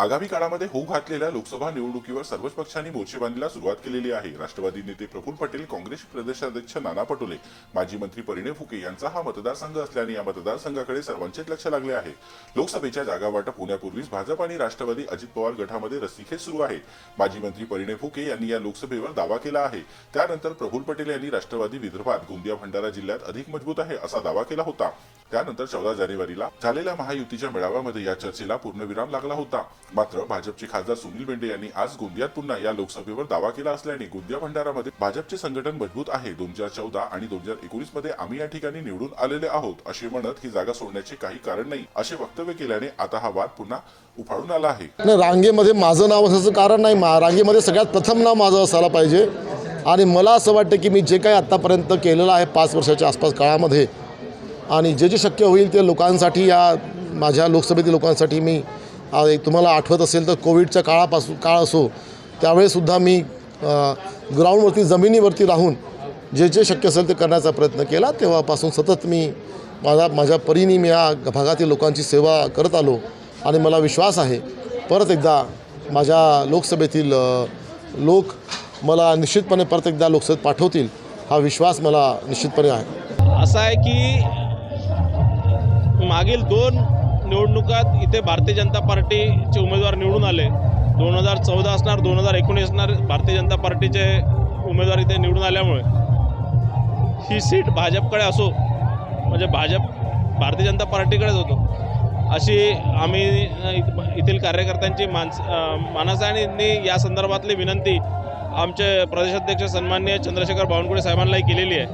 आगामी काळामध्ये होऊ घातलेल्या लोकसभा निवडणुकीवर सर्वच पक्षांनी मोर्चे बांधणीला सुरुवात केलेली आहे. राष्ट्रवादी नेते प्रफुल्ल पटेल काँग्रेस प्रदेशाध्यक्ष नाना पटोले माजी मंत्री परिणय फुके यांचा हा मतदारसंघ असल्याने या मतदारसंघाकडे सर्वांचेच लक्ष लागले आहे. लोकसभेच्या जागा वाटप होण्यापूर्वीच भाजप आणि राष्ट्रवादी अजित पवार गटामध्ये रस्सीखेच सुरू आहे माजी मंत्री परिणय फुके यांनी या लोकसभेवर दावा केला आहे. त्यानंतर प्रफुल्ल पटेल यांनी राष्ट्रवादी विदर्भात गोंदिया भंडारा जिल्ह्यात अधिक मजबूत आहे असा दावा केला होता. त्यानंतर चौदा जानेवारीला झालेल्या महायुतीच्या मेळाव्यामध्ये या चर्चेला पूर्णविराम लागला होता. मात्र भाजपचे खासदार सुनील बेंडे यांनी आज गोंदियात पुन्हा या लोकसभेवर दावा केला असल्याने गोंदिया भंडारामध्ये भाजपचे संघटन मजबूत आहे. दोन हजार चौदा आणि दोन हजार एकोणीसमध्ये आम्ही या ठिकाणी निवडून आलेले आहोत असे म्हणत ही जागा सोडण्याचे काही कारण नाही असे वक्तव्य केल्याने आता हा वाद पुन्हा उफाळून आला आहे. रांगेमध्ये माझं नाव असायचं कारण नाही. रांगेमध्ये सगळ्यात प्रथम नाव माझं असायला पाहिजे. आणि मला असं वाटतं की मी जे काही आत्तापर्यंत केलेलं आहे पाच वर्षाच्या आसपास काळामध्ये आणि जे जे शक्य होईल ते लोकांसाठी या माझ्या लोकसभेतील लोकांसाठी मी तुम्हाला आठवत असेल तर कोविडच्या काळापासून काळ असो त्यावेळेसुद्धा मी ग्राउंडवरती जमिनीवरती राहून जे जे शक्य असेल ते करण्याचा प्रयत्न केला. तेव्हापासून सतत मी माझा माझ्या परीने मी या भागातील लोकांची सेवा करत आलो आणि मला विश्वास आहे. परत एकदा माझ्या लोकसभेतील लोक मला निश्चितपणे परत एकदा लोकसभेत पाठवतील हा विश्वास मला निश्चितपणे आहे. असं आहे की मागील दोन निवडणुकात इथे भारतीय जनता पार्टीचे उमेदवार निवडून आले. दोन हजार चौदा असणार दोन हजार एकोणीस असणार भारतीय जनता पार्टीचे उमेदवार इथे निवडून आल्यामुळे. ही सीट भाजपकडे असो म्हणजे भाजप भारतीय जनता पार्टीकडेच होतो. अशी आम्ही इथ- येथील कार्यकर्त्यांची मानस अ, मानस आहे आणि या संदर्भातली विनंती आमचे प्रदेशाध्यक्ष सन्माननीय चंद्रशेखर बावनकुळे साहेबांनाही केलेली आहे.